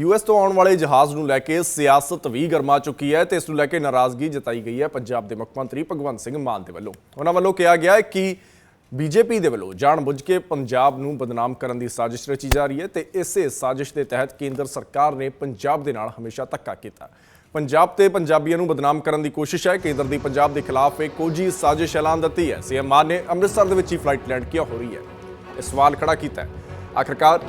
US ਤੋਂ ਆਉਣ ਵਾਲੇ ਜਹਾਜ਼ ਨੂੰ ਲੈ ਕੇ ਸਿਆਸਤ ਵੀ ਗਰਮਾ ਚੁੱਕੀ ਹੈ ਤੇ ਇਸ ਨੂੰ ਲੈ ਕੇ ਨਾਰਾਜ਼ਗੀ ਜਤਾਈ ਗਈ ਹੈ ਪੰਜਾਬ ਦੇ ਮੁੱਖ ਮੰਤਰੀ ਭਗਵੰਤ ਸਿੰਘ ਮਾਨ ਦੇ ਵੱਲੋਂ। ਉਹਨਾਂ ਵੱਲੋਂ ਕਿਹਾ ਗਿਆ ਹੈ ਕਿ ਬੀਜੇਪੀ ਦੇ ਵੱਲੋਂ ਜਾਣਬੁੱਝ ਕੇ ਪੰਜਾਬ ਨੂੰ ਬਦਨਾਮ ਕਰਨ ਦੀ ਸਾਜ਼ਿਸ਼ ਰਚੀ ਜਾ ਰਹੀ ਹੈ ਤੇ ਇਸੇ ਸਾਜ਼ਿਸ਼ ਦੇ ਤਹਿਤ ਕੇਂਦਰ ਸਰਕਾਰ ਨੇ ਪੰਜਾਬ ਦੇ ਨਾਲ ਹਮੇਸ਼ਾ ਧੱਕਾ ਕੀਤਾ। ਪੰਜਾਬ ਤੇ ਪੰਜਾਬੀਆਂ ਨੂੰ ਬਦਨਾਮ ਕਰਨ ਦੀ ਕੋਸ਼ਿਸ਼ ਹੈ। ਕੇਂਦਰ ਦੀ ਪੰਜਾਬ ਦੇ ਖਿਲਾਫ ਇੱਕ ਕੋਝੀ ਸਾਜ਼ਿਸ਼ ਐਲਾਨ ਦਿੱਤੀ ਹੈ। ਸੀਐਮ ਮਾਨ ਨੇ ਅੰਮ੍ਰਿਤਸਰ ਦੇ ਵਿੱਚ ਹੀ ਫਲਾਈਟ ਲੈਂਡ ਕਿਉਂ ਹੋ ਰਹੀ ਹੈ। ਇਹ ਸਵਾਲ ਖੜਾ ਕੀਤਾ ਹੈ। ਆਖਰਕਾਰ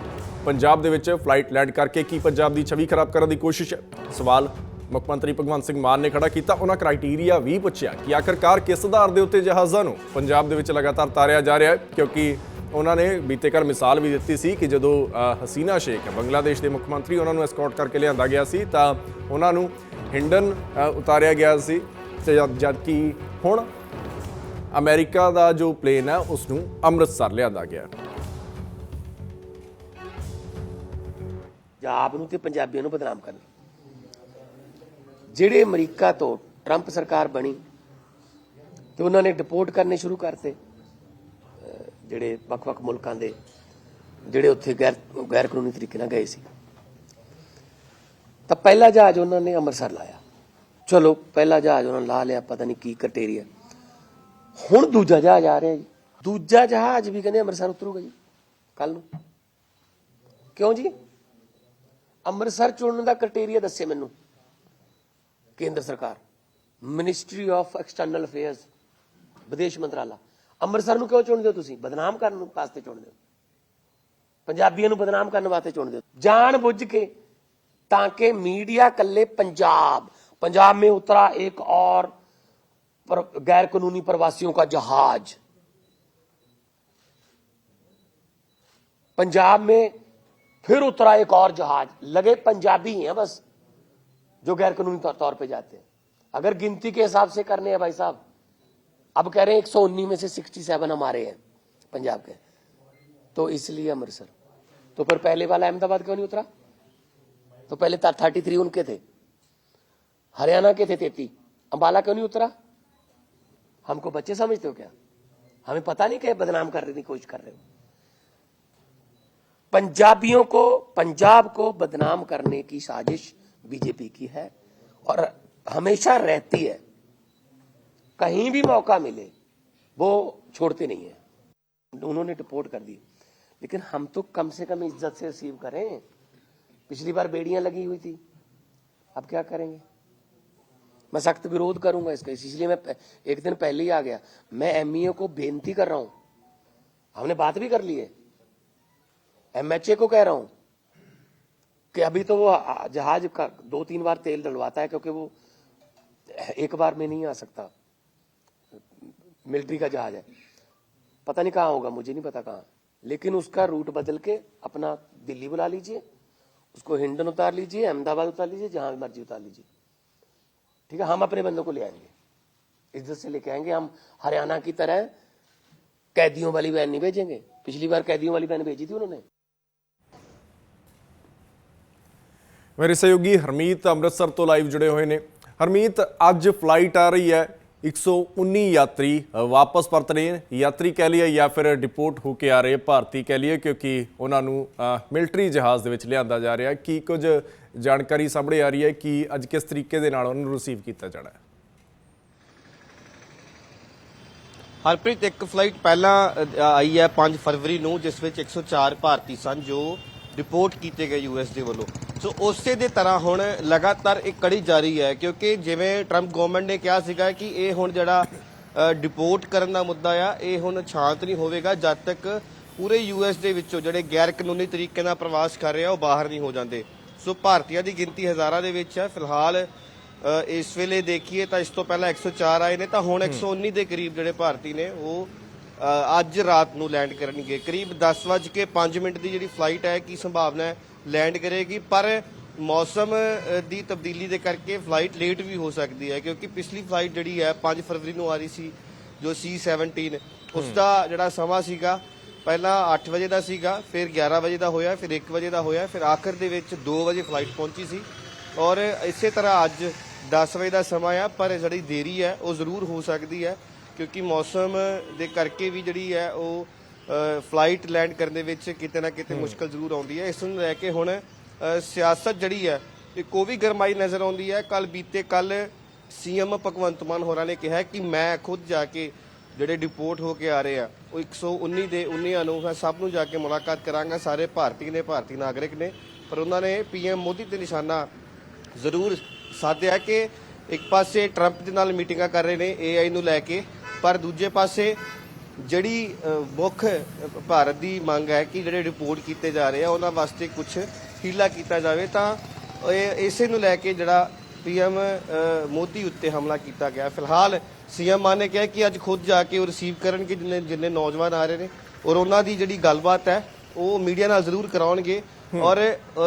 ਪੰਜਾਬ ਦੇ ਵਿੱਚ ਫਲਾਈਟ ਲੈਂਡ ਕਰਕੇ ਕੀ ਪੰਜਾਬ ਦੀ ਛਵੀ ਖਰਾਬ ਕਰਨ ਦੀ ਕੋਸ਼ਿਸ਼? ਹੈ ਸਵਾਲ ਮੁੱਖ ਮੰਤਰੀ ਭਗਵੰਤ ਸਿੰਘ ਮਾਨ ਨੇ ਖੜਾ ਕੀਤਾ। ਉਹਨਾਂ ਕ੍ਰਾਈਟੇਰੀਆ ਵੀ ਪੁੱਛਿਆ ਕਿ ਆਖਰਕਾਰ ਕਿਸ ਆਧਾਰ ਦੇ ਉੱਤੇ ਜਹਾਜ਼ਾਂ ਨੂੰ ਪੰਜਾਬ ਦੇ ਵਿੱਚ ਲਗਾਤਾਰ ਤਾਰਿਆ ਜਾ ਰਿਹਾ ਹੈ? ਕਿਉਂਕਿ ਉਹਨਾਂ ਨੇ ਬੀਤੇ ਕੱਲ ਮਿਸਾਲ ਵੀ ਦਿੱਤੀ ਸੀ ਕਿ ਜਦੋਂ ਹਸੀਨਾ ਸ਼ੇਖ ਬੰਗਲਾਦੇਸ਼ ਦੇ ਮੁੱਖ ਮੰਤਰੀ ਉਹਨਾਂ ਨੂੰ ਐਸਕੌਰਟ ਕਰਕੇ ਲਿਆਂਦਾ ਗਿਆ ਸੀ, ਤਾਂ ਉਹਨਾਂ ਨੂੰ ਹਿੰਡਨ ਉਤਾਰਿਆ ਗਿਆ ਸੀ। ਤੇ ਜਦਕਿ ਹੁਣ ਅਮਰੀਕਾ ਦਾ ਜੋ ਪਲੇਨ ਹੈ ਉਸ ਨੂੰ ਅੰਮ੍ਰਿਤਸਰ ਲਿਆਂਦਾ ਗਿਆ। ਆਪ ਨੂੰ ਤੇ ਪੰਜਾਬੀਆਂ ਨੂੰ ਬਦਨਾਮ ਕਰਨ। ਜਿਹੜੇ ਅਮਰੀਕਾ ਤੋਂ ਟਰੰਪ ਸਰਕਾਰ ਬਣੀ ਤੇ ਉਹਨਾਂ ਨੇ ਡਿਪੋਰਟ ਕਰਨੇ ਸ਼ੁਰੂ ਕਰਤੇ ਜਿਹੜੇ ਵੱਖ-ਵੱਖ ਮੁਲਕਾਂ ਦੇ, ਜਿਹੜੇ ਉੱਥੇ ਗੈਰ ਗੈਰ ਕਾਨੂੰਨੀ ਤਰੀਕੇ ਨਾਲ ਗਏ ਸੀ। ਤਾਂ ਪਹਿਲਾ ਜਹਾਜ਼ ਉਹਨਾਂ ਨੇ ਅੰਮ੍ਰਿਤਸਰ ਲਾਇਆ। ਚਲੋ, ਪਹਿਲਾ ਜਹਾਜ਼ ਉਹਨਾਂ ਨੇ ਲਾ ਲਿਆ, ਪਤਾ ਨਹੀਂ ਕੀ ਕਟੇਰੀਆ ਹੁਣ ਦੂਜਾ ਜਹਾਜ਼ ਆ ਰਿਹਾ ਜੀ। ਦੂਜਾ ਜਹਾਜ਼ ਵੀ ਕਹਿੰਦੇ ਅੰਮ੍ਰਿਤਸਰ ਉਤਰੂਗਾ ਜੀ ਕੱਲ ਨੂੰ। ਕਿਉਂ ਜੀ? ਅੰਮ੍ਰਿਤਸਰ ਚੁਣਨ ਦਾ ਕ੍ਰਾਈਟੇਰੀਆ ਦੱਸੇ ਮੈਨੂੰ ਕੇਂਦਰ ਸਰਕਾਰ ਮਿਨਿਸਟਰੀ ਆਫ ਐਕਸਟਰਨਲ ਅਫੇਅਰਸ ਵਿਦੇਸ਼ ਮੰਤਰਾਲਾ ਅੰਮ੍ਰਿਤਸਰ ਨੂੰ ਕਿਉਂ ਚੁਣਦੇ ਹੋ ਤੁਸੀਂ ਬਦਨਾਮ ਕਰਨ ਨੂੰ ਵਾਸਤੇ ਚੁਣਦੇ ਹੋ ਪੰਜਾਬੀਆਂ ਨੂੰ ਬਦਨਾਮ ਕਰਨ ਵਾਸਤੇ ਚੁਣਦੇ ਹੋ ਜਾਣ ਬੁੱਝ ਕੇ ਤਾਂ ਕਿ मीडिया कल्ले पंजाब पंजाब में उतरा एक और पर, गैर कानूनी प्रवासियों का जहाज पंजाब में پھر اترا ایک اور جہاز۔ لگے پنجابی ہیں بس، جو غیر قانونی طور پہ جاتے ہیں۔ اگر گنتی کے حساب سے کرنے ہیں بھائی صاحب، اب کہہ رہے ہیں ایک سو انی میں سے سکسٹی سیون ہمارے ہیں، پنجاب کے۔ تو اس لیے امرتسر۔ تو پھر پہلے والا احمد آباد کیوں نہیں اترا؟ تو پہلے تھرٹی تھری ان کے تھے۔ ہریانہ کے تھے تیتی۔ امبالا کیوں نہیں اترا؟ ہم کو بچے سمجھتے ہو کیا؟ ہمیں پتہ نہیں کہ بدنام کرنے کی کوشش کر رہے ہو۔ پنجابیوں کو، پنجاب کو بدنام کرنے کی سازش بی جے پی کی ہے اور ہمیشہ رہتی ہے۔ کہیں بھی موقع ملے، وہ چھوڑتے نہیں ہیں۔ انہوں نے رپورٹ کر دی۔ لیکن ہم تو کم سے کم عزت سے ریسیو کریں۔ پچھلی بار بیڑیاں لگی ہوئی تھی۔ اب کیا کریں گے؟ میں سخت ورودھ کروں گا اس کا۔ اس لیے میں ایک دن پہلے ہی آ گیا۔ میں ایم ای اے کو بےنتی کر رہا ہوں۔ ہم نے بات بھی کر لی ہے۔ ایم ایچ اے کو کہہ رہا ہوں کہ ابھی تو وہ جہاز کا دو تین بار تیل ڈلواتا ہے کیونکہ وہ ایک بار میں نہیں آ سکتا۔ ملٹری کا جہاز ہے۔ پتہ نہیں کہاں ہوگا، مجھے نہیں پتا کہاں۔ لیکن اس کا روٹ بدل کے اپنا دلی بلا لیجیے، اس کو ہنڈن اتار لیجیے احمد آباد اتار لیجیے، جہاں مرضی اتار لیجیے۔ ٹھیک ہے، ہم اپنے بندوں کو لے آئیں گے۔ عزت سے لے کے آئیں گے۔ ہم ہریانہ کی طرح قیدیوں والی وین نہیں بھیجیں گے۔ پچھلی بار قیدیوں والی وین بھیجی تھی انہوں نے۔ ਮੇਰੇ ਸਹਿਯੋਗੀ ਹਰਮੀਤ ਅੰਮ੍ਰਿਤਸਰ ਤੋਂ ਲਾਈਵ ਜੁੜੇ ਹੋਏ ਨੇ। ਹਰਮੀਤ, ਅੱਜ ਫਲਾਈਟ ਆ ਰਹੀ ਹੈ। 119 ਯਾਤਰੀ ਵਾਪਸ ਪਰਤ ਰਹੇ ਨੇ। ਯਾਤਰੀ ਕਹਿ ਲਈਏ ਜਾਂ ਫਿਰ ਡਿਪੋਰਟ ਹੋ ਕੇ ਆ ਰਹੇ ਭਾਰਤੀ ਕਹਿ ਲਈਏ, ਕਿਉਂਕਿ ਉਹਨਾਂ ਨੂੰ ਮਿਲਟਰੀ ਜਹਾਜ਼ ਦੇ ਵਿੱਚ ਲਿਆਂਦਾ ਜਾ ਰਿਹਾ। ਕੀ ਕੁਝ ਜਾਣਕਾਰੀ ਸਾਹਮਣੇ ਆ ਰਹੀ ਹੈ ਕਿ ਅੱਜ ਕਿਸ ਤਰੀਕੇ ਦੇ ਨਾਲ ਉਹਨਾਂ ਨੂੰ ਰਿਸੀਵ ਕੀਤਾ ਜਾਣਾ ਹੈ? ਹਰਪ੍ਰੀਤ, ਇੱਕ ਫਲਾਈਟ ਪਹਿਲਾਂ ਆਈ ਹੈ 5 ਫਰਵਰੀ ਨੂੰ, ਜਿਸ ਵਿੱਚ 104 ਭਾਰਤੀ ਸਨ ਜੋ ਰਿਪੋਰਟ ਕੀਤੇ ਗਏ ਯੂਐਸ ਦੇ ਵੱਲੋਂ। ਸੋ ਉਸੇ ਦੇ ਤਰ੍ਹਾਂ ਹੁਣ ਲਗਾਤਾਰ ਇੱਕ ਕੜੀ ਜਾਰੀ ਹੈ ਕਿਉਂਕਿ ਜਿਵੇਂ ਟਰੰਪ ਗਵਰਨਮੈਂਟ ਨੇ ਕਿਹਾ ਸੀਗਾ ਕਿ ਇਹ ਹੁਣ ਜਿਹੜਾ ਡਿਪੋਰਟ ਕਰਨ ਦਾ ਮੁੱਦਾ ਆ ਇਹ ਹੁਣ ਸ਼ਾਂਤ ਨਹੀਂ ਹੋਵੇਗਾ ਜਦ ਤੱਕ ਪੂਰੇ ਯੂਐਸ ਦੇ ਵਿੱਚੋਂ ਜਿਹੜੇ ਗੈਰ ਕਾਨੂੰਨੀ ਤਰੀਕੇ ਨਾਲ ਪ੍ਰਵਾਸ ਕਰ ਰਹੇ ਆ ਉਹ ਬਾਹਰ ਨਹੀਂ ਹੋ ਜਾਂਦੇ। ਸੋ ਭਾਰਤੀਆਂ ਦੀ ਗਿਣਤੀ ਹਜ਼ਾਰਾਂ ਦੇ ਵਿੱਚ ਹੈ। ਫਿਲਹਾਲ ਇਸ ਵੇਲੇ ਦੇਖੀਏ ਤਾਂ ਇਸ ਤੋਂ ਪਹਿਲਾਂ 104 ਆਏ ਨੇ ਤਾਂ ਹੁਣ 119 ਦੇ ਕਰੀਬ ਜਿਹੜੇ ਭਾਰਤੀ ਨੇ ਉਹ ਅੱਜ ਰਾਤ ਨੂੰ ਲੈਂਡ ਕਰਨਗੇ। ਕਰੀਬ 10:05 ਮਿੰਟ ਦੀ ਜਿਹੜੀ ਫਲਾਈਟ ਹੈ ਕੀ ਸੰਭਾਵਨਾ ਹੈ? ਲੈਂਡ ਕਰੇਗੀ ਪਰ ਮੌਸਮ ਦੀ ਤਬਦੀਲੀ ਦੇ ਕਰਕੇ ਫਲਾਈਟ ਲੇਟ ਵੀ ਹੋ ਸਕਦੀ ਹੈ ਕਿਉਂਕਿ ਪਿਛਲੀ ਫਲਾਈਟ ਜਿਹੜੀ ਹੈ 5 ਫਰਵਰੀ ਨੂੰ ਆ ਰਹੀ ਸੀ ਜੋ C17 ਉਸ ਦਾ ਜਿਹੜਾ ਸਮਾਂ ਸੀਗਾ ਪਹਿਲਾਂ 8 ਵਜੇ ਦਾ ਸੀਗਾ ਫਿਰ 11 ਵਜੇ ਦਾ ਹੋਇਆ ਫਿਰ 1 ਵਜੇ ਦਾ ਹੋਇਆ ਫਿਰ ਆਖਰ ਦੇ ਵਿੱਚ 2 ਵਜੇ ਫਲਾਈਟ ਪਹੁੰਚੀ ਸੀ ਔਰ ਇਸੇ ਤਰ੍ਹਾਂ ਅੱਜ 10 ਵਜੇ ਦਾ ਸਮਾਂ ਆ ਪਰ ਜਿਹੜੀ ਦੇਰੀ ਹੈ ਉਹ ਜ਼ਰੂਰ ਹੋ ਸਕਦੀ ਹੈ ਕਿਉਂਕਿ ਮੌਸਮ ਦੇ ਕਰਕੇ ਵੀ ਜਿਹੜੀ ਹੈ ਉਹ ਫਲਾਈਟ ਲੈਂਡ ਕਰਨ ਦੇ ਵਿੱਚ ਕਿਤੇ ਨਾ ਕਿਤੇ ਮੁਸ਼ਕਲ ਜ਼ਰੂਰ ਆਉਂਦੀ ਹੈ। ਇਸ ਨੂੰ ਲੈ ਕੇ ਹੁਣ ਸਿਆਸਤ ਜਿਹੜੀ ਹੈ ਇੱਕ ਉਹ ਵੀ ਗਰਮਾਈ ਨਜ਼ਰ ਆਉਂਦੀ ਹੈ। ਕੱਲ ਬੀਤੇ ਕੱਲ ਸੀਐਮ ਭਗਵੰਤ ਮਾਨ ਹੋਰਾਂ ਨੇ ਕਿਹਾ ਕਿ ਮੈਂ ਖੁਦ ਜਾ ਕੇ ਜਿਹੜੇ ਡਿਪੋਰਟ ਹੋ ਕੇ ਆ ਰਹੇ ਆ ਉਹ 119 ਦੇ 19 ਨੂੰ ਮੈਂ ਸਭ ਨੂੰ ਜਾ ਕੇ ਮੁਲਾਕਾਤ ਕਰਾਂਗਾ। ਸਾਰੇ ਭਾਰਤੀ ਨੇ ਭਾਰਤੀ ਨਾਗਰਿਕ ਨੇ। ਪਰ ਉਹਨਾਂ ਨੇ ਪੀਐਮ ਮੋਦੀ ਤੇ ਨਿਸ਼ਾਨਾ ਜ਼ਰੂਰ ਸਾਧਿਆ ਕਿ ਇੱਕ ਪਾਸੇ ਟਰੰਪ ਦੇ ਨਾਲ ਮੀਟਿੰਗਾਂ ਕਰ ਰਹੇ ਨੇ ਏਆਈ ਨੂੰ ਲੈ ਕੇ ਪਰ ਦੂਜੇ ਪਾਸੇ ਜਿਹੜੀ ਮੁੱਖ ਭਾਰਤ ਦੀ ਮੰਗ ਹੈ ਕਿ ਜਿਹੜੇ ਰਿਪੋਰਟ ਕੀਤੇ ਜਾ ਰਹੇ ਆ ਉਹਨਾਂ ਵਾਸਤੇ ਕੁਝ ਹੀਲਾ ਕੀਤਾ ਜਾਵੇ ਤਾਂ ਇਸੇ ਨੂੰ ਲੈ ਕੇ ਜਿਹੜਾ ਪੀਐਮ ਮੋਦੀ ਉੱਤੇ ਹਮਲਾ ਕੀਤਾ ਗਿਆ। ਫਿਲਹਾਲ ਸੀਐਮ ਮਾਨ ਨੇ ਕਿਹਾ ਕਿ ਅੱਜ ਖੁਦ ਜਾ ਕੇ ਉਹ ਰਿਸੀਵ ਕਰਨਗੇ ਜਿੰਨੇ ਜਿੰਨੇ ਨੌਜਵਾਨ ਆ ਰਹੇ ਨੇ ਔਰ ਉਹਨਾਂ ਦੀ ਜਿਹੜੀ ਗੱਲਬਾਤ ਹੈ ਉਹ ਮੀਡੀਆ ਨਾਲ ਜ਼ਰੂਰ ਕਰਾਉਣਗੇ। ਔਰ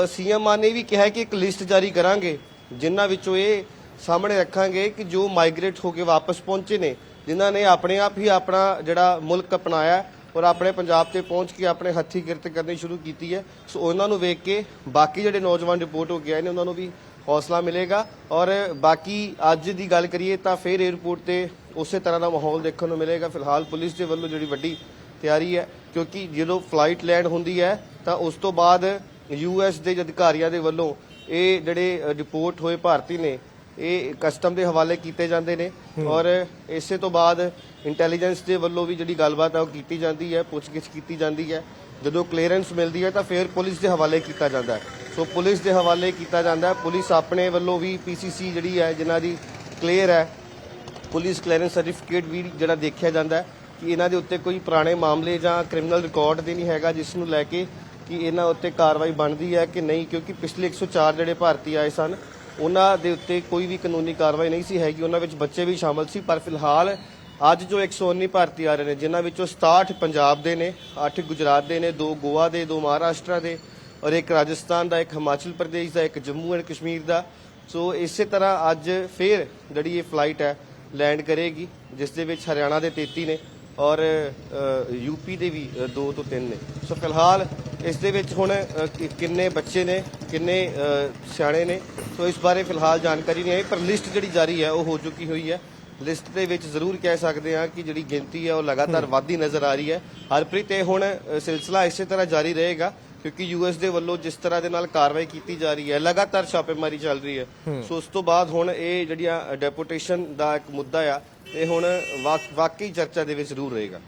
ਸੀਐਮ ਮਾਨ ਨੇ ਵੀ ਕਿਹਾ ਕਿ ਇੱਕ ਲਿਸਟ ਜਾਰੀ ਕਰਾਂਗੇ ਜਿਨ੍ਹਾਂ ਵਿੱਚੋਂ ਇਹ ਸਾਹਮਣੇ ਰੱਖਾਂਗੇ ਕਿ ਜੋ ਮਾਈਗ੍ਰੇਟ ਹੋ ਕੇ ਵਾਪਸ ਪਹੁੰਚੇ ਨੇ ਜਿਨ੍ਹਾਂ ਨੇ ਆਪਣੇ ਆਪ ਹੀ ਆਪਣਾ ਜਿਹੜਾ ਮੁਲਕ ਅਪਣਾਇਆ ਔਰ ਆਪਣੇ ਪੰਜਾਬ ਤੇ ਪਹੁੰਚ ਕੇ ਆਪਣੇ ਹੱਥੀ ਕਿਰਤ ਕਰਨੀ ਸ਼ੁਰੂ ਕੀਤੀ ਹੈ। ਸੋ ਉਹਨਾਂ ਨੂੰ ਵੇਖ ਕੇ ਬਾਕੀ ਜਿਹੜੇ ਨੌਜਵਾਨ ਰਿਪੋਰਟ ਹੋ ਕੇ ਆਏ ਨੇ, ਉਹਨਾਂ ਨੂੰ ਵੀ ਹੌਸਲਾ ਮਿਲੇਗਾ। ਔਰ ਬਾਕੀ ਅੱਜ ਦੀ ਗੱਲ ਕਰੀਏ ਤਾਂ ਫਿਰ 에ਅਰਪੋਰਟ ਤੇ ਉਸੇ ਤਰ੍ਹਾਂ ਦਾ ਮਾਹੌਲ ਦੇਖਣ ਨੂੰ ਮਿਲੇਗਾ। ਫਿਲਹਾਲ ਪੁਲਿਸ ਦੇ ਵੱਲੋਂ ਜਿਹੜੀ ਵੱਡੀ ਤਿਆਰੀ ਹੈ, ਕਿਉਂਕਿ ਜਦੋਂ ਫਲਾਈਟ ਲੈਂਡ ਹੁੰਦੀ ਹੈ, ਤਾਂ ਉਸ ਤੋਂ ਬਾਅਦ ਯੂਐਸ ਦੇ ਅਧਿਕਾਰੀਆਂ ਦੇ ਵੱਲੋਂ ਇਹ ਜਿਹੜੇ ਰਿਪੋਰਟ ਹੋਏ ਭਾਰਤੀ ਨੇ ਇਹ ਕਸਟਮ ਦੇ ਹਵਾਲੇ ਕੀਤੇ ਜਾਂਦੇ ਨੇ ਔਰ ਇਸੇ ਤੋਂ ਬਾਅਦ ਇੰਟੈਲੀਜੈਂਸ ਦੇ ਵੱਲੋਂ ਵੀ ਜਿਹੜੀ ਗੱਲਬਾਤ ਹੈ ਉਹ ਕੀਤੀ ਜਾਂਦੀ ਹੈ ਪੁੱਛਗਿੱਛ ਕੀਤੀ ਜਾਂਦੀ ਹੈ। ਜਦੋਂ ਕਲੀਅਰੈਂਸ ਮਿਲਦੀ ਹੈ ਤਾਂ ਫਿਰ ਪੁਲਿਸ ਦੇ ਹਵਾਲੇ ਕੀਤਾ ਜਾਂਦਾ ਹੈ। ਸੋ ਪੁਲਿਸ ਦੇ ਹਵਾਲੇ ਕੀਤਾ ਜਾਂਦਾ ਹੈ। ਪੁਲਿਸ ਆਪਣੇ ਵੱਲੋਂ ਵੀ ਪੀਸੀਸੀ ਜਿਹੜੀ ਹੈ ਜਿਨ੍ਹਾਂ ਦੀ ਕਲੀਅਰ ਹੈ ਪੁਲਿਸ ਕਲੀਅਰੈਂਸ ਸਰਟੀਫਿਕੇਟ ਵੀ ਜਿਹੜਾ ਦੇਖਿਆ ਜਾਂਦਾ ਹੈ ਕਿ ਇਹਨਾਂ ਦੇ ਉੱਤੇ ਕੋਈ ਪੁਰਾਣੇ ਮਾਮਲੇ ਜਾਂ ਕ੍ਰਿਮੀਨਲ ਰਿਕਾਰਡ ਦੇ ਨਹੀਂ ਹੈਗਾ ਜਿਸ ਨੂੰ ਲੈ ਕੇ ਕਿ ਇਹਨਾਂ ਉੱਤੇ ਕਾਰਵਾਈ ਬਣਦੀ ਹੈ ਕਿ ਨਹੀਂ ਕਿਉਂਕਿ ਪਿਛਲੇ 104 ਜਿਹੜੇ ਭਾਰਤੀ ਆਏ ਸਨ ਉਹਨਾਂ ਦੇ ਉੱਤੇ ਕੋਈ ਵੀ ਕਾਨੂੰਨੀ ਕਾਰਵਾਈ ਨਹੀਂ ਸੀ ਹੈਗੀ, ਉਹਨਾਂ ਵਿੱਚ ਬੱਚੇ ਵੀ ਸ਼ਾਮਲ ਸੀ, ਪਰ ਫਿਲਹਾਲ ਅੱਜ ਜੋ 119 ਭਾਰਤੀ ਆ ਰਹੇ ਨੇ, ਜਿਨ੍ਹਾਂ ਵਿੱਚੋਂ 67 ਪੰਜਾਬ ਦੇ ਨੇ 8 ਗੁਜਰਾਤ ਦੇ ਨੇ 2 ਗੋਆ ਦੇ 2 ਮਹਾਰਾਸ਼ਟਰ ਦੇ ਔਰ ਇੱਕ ਰਾਜਸਥਾਨ ਦਾ, ਇੱਕ ਹਿਮਾਚਲ ਪ੍ਰਦੇਸ਼ ਦਾ, ਇੱਕ ਜੰਮੂ ਐਂਡ ਕਸ਼ਮੀਰ ਦਾ। ਸੋ ਇਸੇ ਤਰ੍ਹਾਂ ਅੱਜ ਫੇਰ ਜਿਹੜੀ ਇਹ ਫਲਾਈਟ ਹੈ ਲੈਂਡ ਕਰੇਗੀ, ਜਿਸ ਦੇ ਵਿੱਚ ਹਰਿਆਣਾ ਦੇ 33 ਨੇ ਔਰ ਯੂਪੀ ਦੇ ਵੀ 2 ਤੋਂ 3 ਨੇ। ਸੋ ਫਿਲਹਾਲ ਇਸ ਦੇ ਵਿੱਚ ਹੁਣ ਅ, ਕਿ- ਕਿੰਨੇ ਬੱਚੇ ਨੇ ਕਿੰਨੇ ਅ, ਸਿਆਣੇ ਨੇ ਸੋ ਇਸ ਬਾਰੇ ਫਿਲਹਾਲ ਜਾਣਕਾਰੀ ਨਹੀਂ ਆਈ ਪਰ ਲਿਸਟ ਜਿਹੜੀ ਜਾਰੀ ਹੈ ਉਹ ਹੋ ਚੁੱਕੀ ਹੋਈ ਹੈ। ਲਿਸਟ ਦੇ ਵਿੱਚ ਜ਼ਰੂਰ ਕਹਿ ਸਕਦੇ ਹਾਂ ਕਿ ਜਿਹੜੀ ਗਿਣਤੀ ਹੈ ਉਹ ਲਗਾਤਾਰ ਵਧਦੀ ਨਜ਼ਰ ਆ ਰਹੀ ਹੈ। ਹਰਪ੍ਰੀਤ ਇਹ ਹੁਣ ਅ, ਸਿਲਸਿਲਾ ਇਸੇ ਤਰ੍ਹਾਂ ਜਾਰੀ ਰਹੇਗਾ ਕਿਉਂਕਿ ਯੂਐਸ ਦੇ ਵੱਲੋਂ ਜਿਸ ਤਰ੍ਹਾਂ ਦੇ ਨਾਲ ਕਾਰਵਾਈ ਕੀਤੀ ਜਾ ਰਹੀ ਹੈ ਲਗਾਤਾਰ ਛਾਪੇਮਾਰੀ ਚੱਲ ਰਹੀ ਹੈ। ਸੋ ਉਸ ਤੋਂ ਬਾਅਦ ਹੁਣ ਇਹ ਜਿਹੜੀਆਂ ਡੈਪੂਟੇਸ਼ਨ ਦਾ ਇੱਕ ਮੁੱਦਾ ਆ ਇਹ ਹੁਣ ਵਾਕ- ਵਾਕਈ ਚਰਚਾ ਦੇ ਵਿੱਚ ਜ਼ਰੂਰ ਰਹੇਗਾ।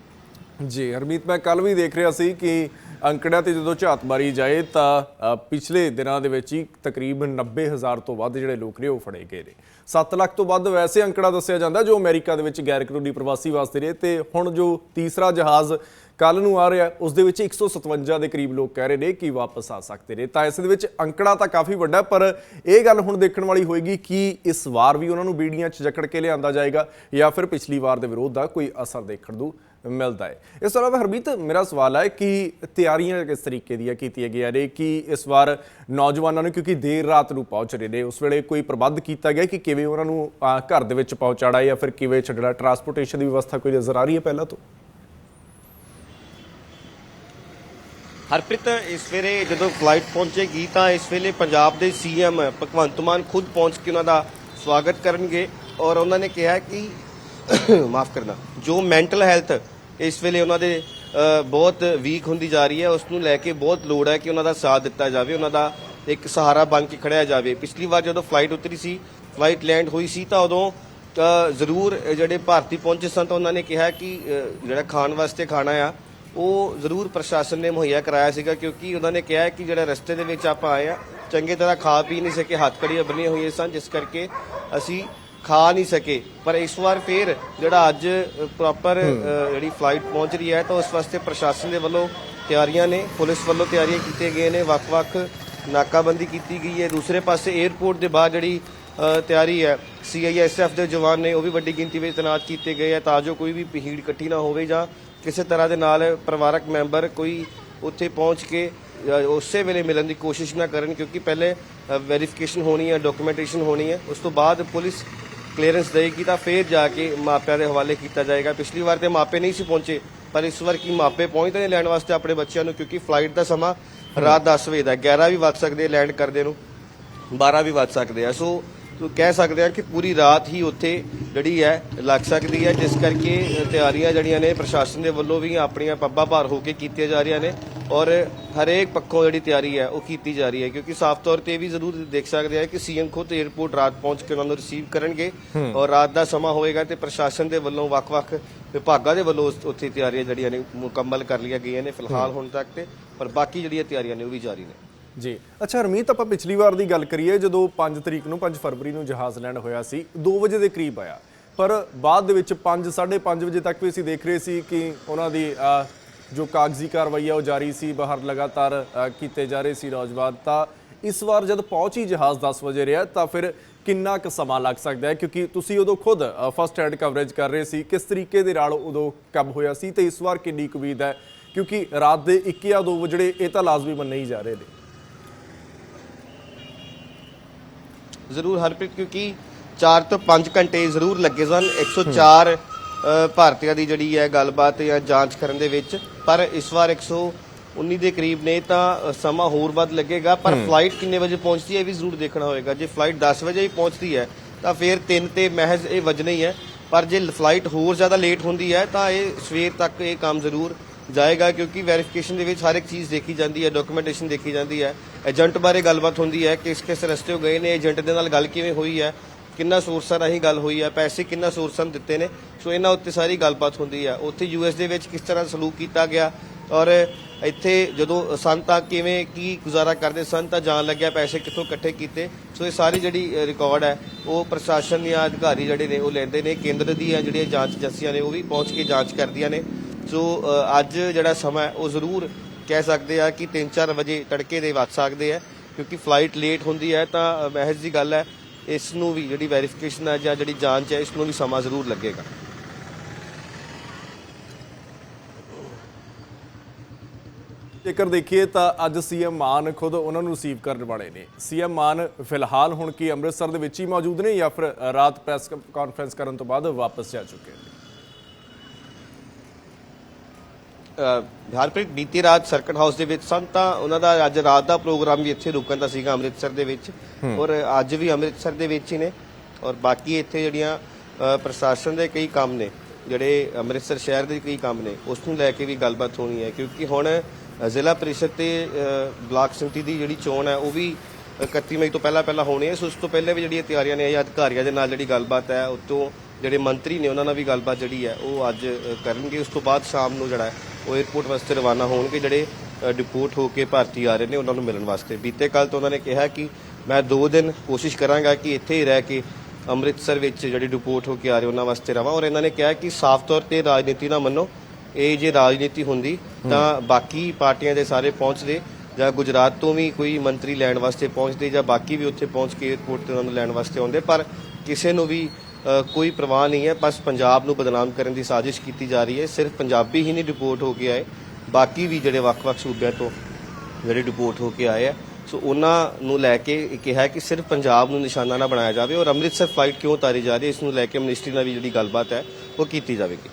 ਜੀ, ਹਰਮੀਤ, ਮੈਂ ਕੱਲ ਵੀ ਦੇਖ ਰਿਹਾ ਸੀ ਕਿ ਅੰਕੜਿਆਂ ਤੇ ਜਦੋਂ ਝਾਤ ਮਾਰੀ ਜਾਏ ਤਾਂ ਪਿਛਲੇ ਦਿਨਾਂ ਦੇ ਵਿੱਚ ਹੀ ਤਕਰੀਬਨ 90000 ਤੋਂ ਵੱਧ ਜਿਹੜੇ ਲੋਕ ਨੇ ਉਹ ਫੜੇ ਗਏ ਨੇ। 7 ਲੱਖ ਤੋਂ ਵੱਧ ਵੈਸੇ ਅੰਕੜਾ ਦੱਸਿਆ ਜਾਂਦਾ ਜੋ ਅਮਰੀਕਾ ਦੇ ਵਿੱਚ ਗੈਰ ਕਾਨੂੰਨੀ ਪ੍ਰਵਾਸੀ ਵਾਸਤੇ ਨੇ ਤੇ ਹੁਣ ਜੋ ਤੀਸਰਾ ਜਹਾਜ਼ ਕੱਲ ਨੂੰ ਆ ਰਿਹਾ, ਉਸ ਦੇ ਵਿੱਚ 157 ਦੇ ਕਰੀਬ ਲੋਕ ਕਹਿ ਰਹੇ ਨੇ ਕਿ ਵਾਪਸ ਆ ਸਕਦੇ ਨੇ। ਤਾਂ ਇਸ ਦੇ ਵਿੱਚ ਅੰਕੜਾ ਤਾਂ ਕਾਫੀ ਵੱਡਾ ਪਰ ਇਹ ਗੱਲ ਹੁਣ ਦੇਖਣ ਵਾਲੀ ਹੋਏਗੀ ਕਿ ਇਸ ਵਾਰ ਵੀ ਉਹਨਾਂ ਨੂੰ ਬੀੜੀਆਂ 'ਚ ਜਕੜ ਕੇ ਲਿਆਂਦਾ ਜਾਏਗਾ ਜਾਂ ਫਿਰ ਪਿਛਲੀ ਵਾਰ ਦੇ ਵਿਰੋਧ ਦਾ ਕੋਈ ਅਸਰ ਦੇਖਣ ਨੂੰ ਮਿਲਦਾ ਹੈ। ਇਸ ਤੋਂ ਇਲਾਵਾ ਹਰਮੀਤ, ਮੇਰਾ ਸਵਾਲ ਹੈ ਕਿ ਤਿਆਰੀਆਂ ਕਿਸ ਤਰੀਕੇ ਦੀਆਂ ਕੀਤੀਆਂ ਗਈਆਂ ਨੇ, ਕਿ ਇਸ ਵਾਰ ਨੌਜਵਾਨਾਂ ਨੂੰ ਕਿਉਂਕਿ ਦੇਰ ਰਾਤ ਨੂੰ ਪਹੁੰਚ ਰਹੇ ਨੇ, ਉਸ ਵੇਲੇ ਕੋਈ ਪ੍ਰਬੰਧ ਕੀਤਾ ਗਿਆ ਕਿ ਕਿਵੇਂ ਉਹਨਾਂ ਨੂੰ ਘਰ ਦੇ ਵਿੱਚ ਪਹੁੰਚਾੜਾ ਜਾਂ ਫਿਰ ਕਿਵੇਂ ਛੱਡਣਾ ਟਰਾਂਸਪੋਰਟੇਸ਼ਨ ਦੀ ਵਿਵਸਥਾ ਕੋਈ ਨਜ਼ਰ ਆ ਰਹੀ ਹੈ ਪਹਿਲਾਂ ਤੋਂ? ਹਰਪ੍ਰੀਤ, ਇਸ ਵੇਲੇ ਜਦੋਂ ਫਲਾਈਟ ਪਹੁੰਚੇਗੀ ਤਾਂ ਇਸ ਵੇਲੇ ਪੰਜਾਬ ਦੇ ਸੀਐਮ ਭਗਵੰਤ ਮਾਨ ਖੁਦ ਪਹੁੰਚ ਕੇ ਉਹਨਾਂ ਦਾ ਸਵਾਗਤ ਕਰਨਗੇ ਔਰ ਉਹਨਾਂ ਨੇ ਕਿਹਾ ਕਿ, ਮਾਫ ਕਰਨਾ, ਜੋ ਮੈਂਟਲ ਹੈਲਥ ਇਸ ਵੇਲੇ ਉਹਨਾਂ ਦੇ ਬਹੁਤ ਵੀਕ ਹੁੰਦੀ ਜਾ ਰਹੀ ਹੈ। ਉਸ ਨੂੰ ਲੈ ਕੇ ਬਹੁਤ ਲੋੜ ਹੈ ਕਿ ਉਹਨਾਂ ਦਾ ਸਾਥ ਦਿੱਤਾ ਜਾਵੇ, ਉਹਨਾਂ ਦਾ ਇੱਕ ਸਹਾਰਾ ਬਣ ਕੇ ਖੜਿਆ ਜਾਵੇ। ਪਿਛਲੀ ਵਾਰ ਜਦੋਂ ਫਲਾਈਟ ਉਤਰੀ ਸੀ ਫਲਾਈਟ ਲੈਂਡ ਹੋਈ ਸੀ, ਤਾਂ ਉਦੋਂ ਜ਼ਰੂਰ ਜਿਹੜੇ ਭਾਰਤੀ ਪਹੁੰਚੇ ਸਨ ਤਾਂ ਉਹਨਾਂ ਨੇ ਕਿਹਾ ਕਿ ਜਿਹੜਾ ਖਾਣ ਵਾਸਤੇ ਖਾਣਾ ਆ, ਉਹ ਜ਼ਰੂਰ ਪ੍ਰਸ਼ਾਸਨ ਨੇ ਮੁਹੱਈਆ ਕਰਾਇਆ ਸੀਗਾ ਕਿਉਂਕਿ ਉਹਨਾਂ ਨੇ ਕਿਹਾ ਕਿ ਜਿਹੜਾ ਰਸਤੇ ਦੇ ਵਿੱਚ ਆਪਾਂ ਆਏ ਆ, ਚੰਗੀ ਤਰ੍ਹਾਂ ਖਾ ਪੀ ਨਹੀਂ ਸਕੇ ਹੱਥ ਕੜੀਆਂ ਬੰਨੀਆਂ ਹੋਈਆਂ ਸਨ, ਜਿਸ ਕਰਕੇ ਅਸੀਂ ਖਾ ਨਹੀਂ ਸਕੇ। ਪਰ ਇਸ ਵਾਰ ਫੇਰ ਜਿਹੜਾ ਅੱਜ ਪ੍ਰੋਪਰ ਜਿਹੜੀ ਫਲਾਈਟ ਪਹੁੰਚ ਰਹੀ ਹੈ ਤਾਂ ਉਸ ਵਾਸਤੇ ਪ੍ਰਸ਼ਾਸਨ ਦੇ ਵੱਲੋਂ ਤਿਆਰੀਆਂ ਨੇ ਪੁਲਿਸ ਵੱਲੋਂ ਤਿਆਰੀਆਂ ਕੀਤੀਆਂ ਗਈਆਂ ਨੇ ਵੱਖ-ਵੱਖ ਨਾਕਾਬੰਦੀ ਕੀਤੀ ਗਈ ਹੈ। ਦੂਸਰੇ ਪਾਸੇ 에ਅਰਪੋਰਟ ਦੇ ਬਾਹਰ ਜਿਹੜੀ ਤਿਆਰੀ ਹੈ ਸੀਆਈਐਸਐਫ ਦੇ ਜਵਾਨ ਨੇ ਉਹ ਵੀ ਵੱਡੀ ਗਿਣਤੀ ਵਿੱਚ ਤੈਨਾਤ ਕੀਤੇ ਗਏ ਆ ਤਾਂ ਜੋ ਕੋਈ ਵੀ ਭੀੜ ਇਕੱਠੀ ਨਾ ਹੋਵੇ ਜਾਂ ਕਿਸੇ ਤਰ੍ਹਾਂ ਦੇ ਨਾਲ ਪਰਿਵਾਰਕ ਮੈਂਬਰ ਕੋਈ ਉੱਥੇ ਪਹੁੰਚ ਕੇ ਉਸੇ ਵੇਲੇ ਮਿਲਣ ਦੀ ਕੋਸ਼ਿਸ਼ ਨਾ ਕਰਨ ਕਿਉਂਕਿ ਪਹਿਲੇ ਵੈਰੀਫਿਕੇਸ਼ਨ ਹੋਣੀ ਹੈ ਡਾਕੂਮੈਂਟੇਸ਼ਨ ਹੋਣੀ ਹੈ। ਉਸ ਤੋਂ ਬਾਅਦ ਪੁਲਿਸ ਕਲੀਅਰੈਂਸ ਦੇਗੀ ਤਾਂ ਫੇਰ ਜਾ ਕੇ ਮਾਪਿਆਂ ਦੇ ਹਵਾਲੇ ਕੀਤਾ ਜਾਏਗਾ। ਪਿਛਲੀ ਵਾਰ ਤੇ ਮਾਪੇ ਨਹੀਂ ਸੀ ਪਹੁੰਚੇ, ਪਰ ਇਸ ਵਾਰ ਕੀ ਮਾਪੇ ਪਹੁੰਚਦੇ ਨੇ ਲੈਣ ਵਾਸਤੇ ਆਪਣੇ ਬੱਚਿਆਂ ਨੂੰ? ਕਿਉਂਕਿ ਫਲਾਈਟ ਦਾ ਸਮਾਂ ਰਾਤ 10 ਵਜੇ ਦਾ 11 ਵੀ ਵੱਜ ਸਕਦੇ ਲੈਂਡ ਕਰਦੇ ਨੂੰ 12 ਵੀ ਵੱਜ ਸਕਦੇ ਆ। ਸੋ ਕਹਿ ਸਕਦੇ ਆ ਕਿ ਪੂਰੀ ਰਾਤ ਹੀ ਉੱਥੇ ਜਿਹੜੀ ਹੈ, ਲੱਗ ਸਕਦੀ ਹੈ। ਜਿਸ ਕਰਕੇ ਤਿਆਰੀਆਂ ਜਿਹੜੀਆਂ ਨੇ, ਪ੍ਰਸ਼ਾਸਨ ਦੇ ਵੱਲੋਂ ਵੀ ਆਪਣੀਆਂ ਪੱਬਾਂ ਭਾਰ ਹੋ ਕੇ ਕੀਤੀਆਂ ਜਾ ਰਹੀਆਂ ਨੇ। ਔਰ ਹਰੇਕ ਪੱਖੋਂ ਜਿਹੜੀ ਤਿਆਰੀ ਹੈ ਉਹ ਕੀਤੀ ਜਾ ਰਹੀ ਹੈ ਕਿਉਂਕਿ ਸਾਫ਼ ਤੌਰ ਤੇ ਇਹ ਵੀ ਜ਼ਰੂਰ ਦੇਖ ਸਕਦੇ ਆ ਕਿ ਸੀਐਮ ਖੁਦ 에ਅਰਪੋਰਟ ਰਾਤ ਪਹੁੰਚ ਕੇ ਉਹਨਾਂ ਨੂੰ ਰਿਸੀਵ ਕਰਨਗੇ ਔਰ ਰਾਤ ਦਾ ਸਮਾਂ ਹੋਏਗਾ ਤੇ ਪ੍ਰਸ਼ਾਸਨ ਦੇ ਵੱਲੋਂ ਵੱਖ-ਵੱਖ ਵਿਭਾਗਾਂ ਦੇ ਵੱਲੋਂ ਉੱਥੇ ਤਿਆਰੀਆਂ ਜਿਹੜੀਆਂ ਨੇ ਮੁਕੰਮਲ ਕਰ ਲਈਆਂ ਗਈਆਂ ਨੇ ਫਿਲਹਾਲ ਹੁਣ ਤੱਕ ਤੇ ਪਰ ਬਾਕੀ ਜਿਹੜੀਆਂ ਤਿਆਰੀਆਂ ਨੇ ਉਹ ਵੀ ਜਾਰੀ ਨੇ। ਜੀ। ਅੱਛਾ ਹਰਮੀਤ ਆਪਾਂ ਪਿਛਲੀ ਵਾਰ ਦੀ ਗੱਲ ਕਰੀਏ ਜਦੋਂ 5 ਤਰੀਕ ਨੂੰ 5 ਫਰਵਰੀ ਨੂੰ ਜਹਾਜ਼ ਲੈਂਡ ਹੋਇਆ ਸੀ 2 ਵਜੇ ਦੇ ਕਰੀਬ ਆਇਆ। ਪਰ ਬਾਅਦ ਦੇ ਵਿੱਚ 5 5:30 ਵਜੇ ਤੱਕ ਵੀ ਅਸੀਂ ਦੇਖ ਰਹੇ ਸੀ ਕਿ ਉਹਨਾਂ ਦੀ ਜੋ ਕਾਗਜ਼ੀ ਕਾਰਵਾਈ ਹੈ ਉਹ ਜਾਰੀ ਸੀ ਬਾਹਰ ਲਗਾਤਾਰ ਕੀਤੇ ਜਾ ਰਹੇ ਸੀ ਨੌਜਵਾਨ। ਤਾਂ ਇਸ ਵਾਰ ਜਦ ਪਹੁੰਚ ਹੀ ਜਹਾਜ਼ 10 ਵਜੇ ਰਿਹਾ ਤਾਂ ਫਿਰ ਕਿੰਨਾ ਕੁ ਸਮਾਂ ਲੱਗ ਸਕਦਾ ਹੈ? ਕਿਉਂਕਿ ਤੁਸੀਂ ਉਦੋਂ ਖੁਦ ਫਸਟ ਹੈਂਡ ਕਵਰੇਜ ਕਰ ਰਹੇ ਸੀ। ਕਿਸ ਤਰੀਕੇ ਦੇ ਨਾਲ ਉਦੋਂ ਕੰਮ ਹੋਇਆ ਸੀ ਤੇ ਇਸ ਵਾਰ ਕਿੰਨੀ ਕੁ ਉਮੀਦ ਹੈ? ਕਿਉਂਕਿ ਰਾਤ ਦੇ 1 ਜਾਂ 2 ਵਜੇ ਇਹ ਤਾਂ ਲਾਜ਼ਮੀ ਮੰਨੇ ਹੀ ਜਾ ਰਹੇ ਨੇ। ਜ਼ਰੂਰ ਹਰਪ੍ਰੀਤ ਕਿਉਂਕਿ 4 ਤੋਂ 5 ਘੰਟੇ ਜ਼ਰੂਰ ਲੱਗੇ ਸਨ। 104 ਅ, ਭਾਰਤੀਆਂ ਦੀ ਜਿਹੜੀ ਹੈ ਗੱਲਬਾਤ ਜਾਂ ਜਾਂਚ ਕਰਨ ਦੇ ਵਿੱਚ। ਪਰ ਇਸ ਵਾਰ 119 ਦੇ ਕਰੀਬ ਨੇ ਤਾਂ ਸਮਾਂ ਹੋਰ ਵੱਧ ਲੱਗੇਗਾ। ਪਰ ਫਲਾਈਟ ਕਿੰਨੇ ਵਜੇ ਪਹੁੰਚਦੀ ਹੈ ਇਹ ਵੀ ਜ਼ਰੂਰ ਦੇਖਣਾ ਹੋਏਗਾ ਜੇ ਫਲਾਈਟ 10 ਵਜੇ ਹੀ ਪਹੁੰਚਦੀ ਹੈ ਤਾਂ ਫਿਰ 3 ਤੇ ਮਹਿਜ਼ ਇਹ ਵਜਣਾ ਹੀ ਹੈ। ਪਰ ਜੇ ਫਲਾਈਟ ਹੋਰ ਜ਼ਿਆਦਾ ਲੇਟ ਹੁੰਦੀ ਹੈ ਤਾਂ ਇਹ ਸਵੇਰ ਤੱਕ ਇਹ ਕੰਮ ਜ਼ਰੂਰ ਜਾਏਗਾ ਕਿਉਂਕਿ ਵੈਰੀਫਿਕੇਸ਼ਨ ਦੇ ਵਿੱਚ ਹਰ ਇੱਕ ਚੀਜ਼ ਦੇਖੀ ਜਾਂਦੀ ਹੈ ਡਾਕੂਮੈਂਟੇਸ਼ਨ ਦੇਖੀ ਜਾਂਦੀ ਹੈ। ਏਜੰਟ ਬਾਰੇ ਗੱਲਬਾਤ ਹੁੰਦੀ ਹੈ ਕਿਸ ਕਿਸ ਰਸਤੇ ਗਏ ਨੇ ਏਜੰਟ ਦੇ ਨਾਲ ਗੱਲ ਕਿਵੇਂ ਹੋਈ ਹੈ ਕਿੰਨਾ ਸੋਰਸਾਂ ਰਾਹੀਂ ਗੱਲ ਹੋਈ ਹੈ ਪੈਸੇ ਕਿੰਨਾ ਸੋਰਸਾਂ ਨੂੰ ਦਿੱਤੇ ਨੇ। ਸੋ ਇਹਨਾਂ ਉੱਤੇ ਸਾਰੀ ਗੱਲਬਾਤ ਹੁੰਦੀ ਹੈ ਉੱਥੇ ਯੂਐਸ ਦੇ ਵਿੱਚ ਕਿਸ ਤਰ੍ਹਾਂ ਸਲੂਕ ਕੀਤਾ ਗਿਆ ਔਰ ਇੱਥੇ ਜਦੋਂ ਸਨ ਤਾਂ ਕਿਵੇਂ ਕੀ ਗੁਜ਼ਾਰਾ ਕਰਦੇ ਸਨ, ਤਾਂ ਜਾਣ ਲੱਗਿਆ ਪੈਸੇ ਕਿੱਥੋਂ ਇਕੱਠੇ ਕੀਤੇ। ਸੋ ਇਹ ਸਾਰੀ ਜਿਹੜੀ ਰਿਕਾਰਡ ਹੈ ਉਹ ਪ੍ਰਸ਼ਾਸਨ ਜਾਂ ਅਧਿਕਾਰੀ ਜਿਹੜੇ ਨੇ, ਉਹ ਲੈਂਦੇ ਨੇ। ਕੇਂਦਰ ਦੀਆਂ ਜਿਹੜੀਆਂ ਜਾਂਚ ਏਜੰਸੀਆਂ ਨੇ, ਉਹ ਵੀ ਪਹੁੰਚ ਕੇ ਜਾਂਚ ਕਰਦੀਆਂ ਨੇ। ਸੋ ਅੱਜ ਜਿਹੜਾ ਸਮਾਂ ਉਹ ਜ਼ਰੂਰ ਕਹਿ ਸਕਦੇ ਆ ਕਿ 3-4 ਵਜੇ ਤੜਕੇ ਦੇ ਵੱਜ ਸਕਦੇ ਆ, ਕਿਉਂਕਿ ਫਲਾਈਟ ਲੇਟ ਹੁੰਦੀ ਹੈ। ਤਾਂ ਮਹਿਜ਼ ਦੀ ਗੱਲ ਹੈ ਇਸ ਨੂੰ ਵੀ ਜਿਹੜੀ ਵੈਰੀਫਿਕੇਸ਼ਨ ਹੈ ਜਾਂ ਜਿਹੜੀ ਜਾਂਚ ਹੈ, ਇਸ ਨੂੰ ਵੀ ਸਮਾਂ ਜ਼ਰੂਰ ਲੱਗੇਗਾ। ਜੇਕਰ ਦੇਖੀਏ ਤਾਂ ਅੱਜ ਸੀਐਮ ਮਾਨ ਖੁਦ ਉਹਨਾਂ ਨੂੰ ਰਿਸੀਵ ਕਰਨ ਵਾਲੇ ਨੇ। ਸੀਐਮ ਮਾਨ ਫਿਲਹਾਲ ਹੁਣ ਕੀ ਅੰਮ੍ਰਿਤਸਰ ਦੇ ਵਿੱਚ ਹੀ ਮੌਜੂਦ ਨੇ ਜਾਂ ਫਿਰ ਰਾਤ ਪ੍ਰੈਸ ਕਾਨਫਰੰਸ ਕਰਨ ਤੋਂ ਬਾਅਦ ਵਾਪਸ ਜਾ ਚੁੱਕੇ ਨੇ ਅ, ਹਰਪ੍ਰੀਤ ਬੀਤੀ ਰਾਤ ਸਰਕਟ ਹਾਊਸ ਦੇ ਵਿੱਚ ਸਨ ਤਾਂ ਉਹਨਾਂ ਦਾ ਅੱਜ ਰਾਤ ਦਾ ਪ੍ਰੋਗਰਾਮ ਵੀ ਇੱਥੇ ਰੁਕਣ ਦਾ ਸੀਗਾ ਅੰਮ੍ਰਿਤਸਰ ਦੇ ਵਿੱਚ। ਔਰ ਅੱਜ ਵੀ ਅੰਮ੍ਰਿਤਸਰ ਦੇ ਵਿੱਚ ਹੀ ਨੇ। ਔਰ ਬਾਕੀ ਇੱਥੇ ਜਿਹੜੀਆਂ ਪ੍ਰਸ਼ਾਸਨ ਦੇ ਕਈ ਕੰਮ ਨੇ ਜਿਹੜੇ ਅੰਮ੍ਰਿਤਸਰ ਸ਼ਹਿਰ ਦੇ ਕਈ ਕੰਮ ਨੇ ਉਸ ਨੂੰ ਲੈ ਕੇ ਵੀ ਗੱਲਬਾਤ ਹੋਣੀ ਹੈ। ਕਿਉਂਕਿ ਹੁਣ ਜ਼ਿਲ੍ਹਾ ਪ੍ਰੀਸ਼ਦ ਤੇ ਬਲਾਕ ਸੰਮਤੀ ਦੀ ਜਿਹੜੀ ਚੋਣ ਹੈ ਉਹ ਵੀ 31 ਮਈ ਤੋਂ ਪਹਿਲਾਂ ਪਹਿਲਾਂ ਹੋਣੀ ਹੈ। ਸੋ ਉਸ ਤੋਂ ਪਹਿਲੇ ਵੀ ਜਿਹੜੀਆਂ ਤਿਆਰੀਆਂ ਨੇ ਜਾਂ ਅਧਿਕਾਰੀਆਂ ਦੇ ਨਾਲ ਜਿਹੜੀ ਗੱਲਬਾਤ ਹੈ ਉਹ ਤੋਂ ਜਿਹੜੇ ਮੰਤਰੀ ਨੇ ਉਹਨਾਂ ਨਾਲ ਵੀ ਗੱਲਬਾਤ ਜਿਹੜੀ ਹੈ ਉਹ ਅੱਜ ਕਰਨਗੇ। ਉਸ ਤੋਂ ਬਾਅਦ ਸ਼ਾਮ ਨੂੰ ਜਿਹੜਾ ਹੈ ਉਹ 에ਅਰਪੋਰਟ ਵਾਸਤੇ ਰਵਾਨਾ ਹੋਣਗੇ ਜਿਹੜੇ ਡਿਪੋਰਟ ਹੋ ਕੇ ਭਾਰਤੀ ਆ ਰਹੇ ਨੇ ਉਹਨਾਂ ਨੂੰ ਮਿਲਣ ਵਾਸਤੇ। ਬੀਤੇ ਕੱਲ ਤੋਂ ਉਹਨਾਂ ਨੇ ਕਿਹਾ ਕਿ ਮੈਂ 2 ਦਿਨ ਕੋਸ਼ਿਸ਼ ਕਰਾਂਗਾ ਕਿ ਇੱਥੇ ਹੀ ਰਹਿ ਕੇ ਅੰਮ੍ਰਿਤਸਰ ਵਿੱਚ ਜਿਹੜੇ ਡਿਪੋਰਟ ਹੋ ਕੇ ਆ ਰਹੇ ਉਹਨਾਂ ਵਾਸਤੇ ਰਵਾਂ। ਔਰ ਇਹਨਾਂ ਨੇ ਕਿਹਾ ਕਿ ਸਾਫ਼ ਤੌਰ ਤੇ ਰਾਜਨੀਤੀ ਨਾ ਮੰਨੋ। ਇਹ ਜੇ ਰਾਜਨੀਤੀ ਹੁੰਦੀ ਤਾਂ ਬਾਕੀ ਪਾਰਟੀਆਂ ਦੇ ਸਾਰੇ ਪਹੁੰਚਦੇ ਜਾਂ ਗੁਜਰਾਤ ਤੋਂ ਵੀ ਕੋਈ ਮੰਤਰੀ ਲੈਣ ਵਾਸਤੇ ਪਹੁੰਚਦੇ ਜਾਂ ਬਾਕੀ ਵੀ ਉੱਥੇ ਪਹੁੰਚ ਕੇ 에ਅਰਪੋਰਟ ਤੇ ਉਹਨਾਂ ਨੂੰ ਲੈਣ ਵਾਸਤੇ ਆਉਂਦੇ। ਪਰ ਕਿਸੇ ਨੂੰ ਵੀ ਕੋਈ ਪ੍ਰਵਾਹ ਨਹੀਂ ਹੈ। ਬਸ ਪੰਜਾਬ ਨੂੰ ਬਦਨਾਮ ਕਰਨ ਦੀ ਸਾਜ਼ਿਸ਼ ਕੀਤੀ ਜਾ ਰਹੀ ਹੈ। ਸਿਰਫ ਪੰਜਾਬੀ ਹੀ ਨਹੀਂ ਰਿਪੋਰਟ ਹੋ ਕੇ ਆਏ। ਬਾਕੀ ਵੀ ਜਿਹੜੇ ਵੱਖ-ਵੱਖ ਸੂਬਿਆਂ ਤੋਂ ਜਿਹੜੇ ਰਿਪੋਰਟ ਹੋ ਕੇ ਆਏ ਆ। ਸੋ ਉਹਨਾਂ ਨੂੰ ਲੈ ਕੇ ਕਿਹਾ ਕਿ ਸਿਰਫ ਪੰਜਾਬ ਨੂੰ ਨਿਸ਼ਾਨਾ ਨਾ ਬਣਾਇਆ ਜਾਵੇ ਔਰ ਅੰਮ੍ਰਿਤਸਰ ਫਲਾਈਟ ਕਿਉਂ ਤਾਰੀ ਜਾ ਰਹੀ ਹੈ? ਇਸ ਨੂੰ ਲੈ ਕੇ ਮਿਨਿਸਟਰੀ ਨਾਲ ਵੀ ਜਿਹੜੀ ਗੱਲਬਾਤ ਹੈ, ਉਹ ਕੀਤੀ ਜਾਵੇਗੀ।